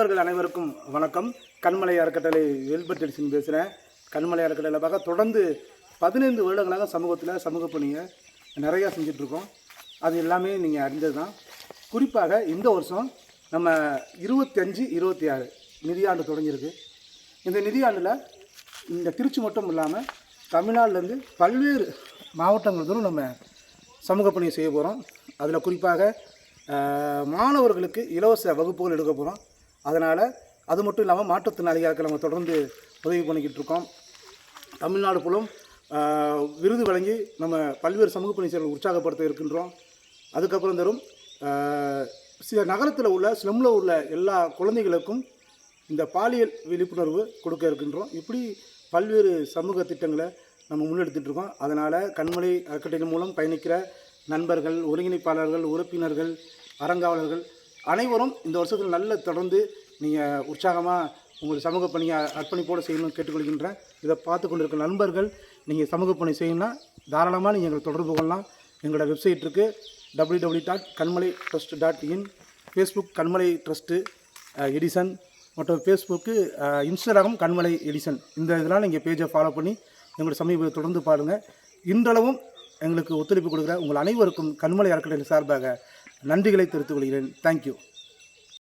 நண்பர்கள் அனைவருக்கும் வணக்கம். கண்மலை அறக்கட்டளை வெல்பட் எடிசன் பேசுகிறேன் கண்மலை அறக்கட்டளை பார்க்க தொடர்ந்து பதினைந்து வருடங்களாக சமூகத்தில் சமூக பணியை நிறையா செஞ்சிட்ருக்கோம். அது எல்லாமே நீங்கள் அறிஞ்சது தான் குறிப்பாக இந்த வருஷம் நம்ம இருபத்தஞ்சு இருபத்தி ஆறு நிதியாண்டு தொடங்கியிருக்கு. இந்த நிதியாண்டில் இந்த திருச்சி மட்டும் இல்லாமல் தமிழ்நாட்டிலேருந்து பல்வேறு மாவட்டங்கள் தோறும் நம்ம சமூக பணியை செய்ய போகிறோம் அதில் குறிப்பாக மாணவர்களுக்கு இலவச வகுப்புகள் எடுக்க போகிறோம் அதனால் அது மட்டும் இல்லாமல் மாற்றுத்திறனாளிகளுக்கு நம்ம தொடர்ந்து உதவி பண்ணிக்கிட்டு இருக்கோம். தமிழ்நாடு புலம் விருது வழங்கி நம்ம பல்வேறு சமூக பணி செயல்களை உற்சாகப்படுத்த இருக்கின்றோம். அதுக்கப்புறம் தரும் சில நகரத்தில் உள்ள ஸ்லம்மில் உள்ள எல்லா குழந்தைகளுக்கும் இந்த பாலியல் விழிப்புணர்வு கொடுக்க இருக்கின்றோம். இப்படி பல்வேறு சமூக திட்டங்களை நம்ம முன்னெடுத்துட்ருக்கோம் அதனால் கண்மலை அறக்கட்டளை மூலம் பயணிக்கிற நண்பர்கள் ஒருங்கிணைப்பாளர்கள் உறுப்பினர்கள் அறங்காவலர்கள் அனைவரும் இந்த வருஷத்தில் நல்ல தொடர்ந்து நீங்கள் உற்சாகமாக உங்கள் சமூக பணியை அர்ப்பணிப்போடு செய்யணும்னு கேட்டுக்கொள்கின்றேன். இதை பார்த்து கொண்டிருக்கிற நண்பர்கள் நீங்கள் சமூக பணி செய்யணும்னா தாராளமாக நீங்கள் எங்களை தொடர்பு கொள்ளலாம். எங்களோட வெப்சைட் இருக்குது W W dot Kanmalai trust dot in. Facebook Kanmalai trust Edison. மற்றும் ஃபேஸ்புக்கு இன்ஸ்டாகிராம் கண்மலை எடிசன். இந்த இதெல்லாம் நீங்கள் பேஜை ஃபாலோ பண்ணி எங்களோட சமீபத்தை தொடர்ந்து பாருங்கள் இன்றளவும் எங்களுக்கு ஒத்துழைப்பு கொடுக்குற உங்கள் அனைவருக்கும் கண்மலை அறக்கட்டளை சார்பாக நன்றிகளை தெரிவித்துக் கொள்கிறேன். தேங்க்யூ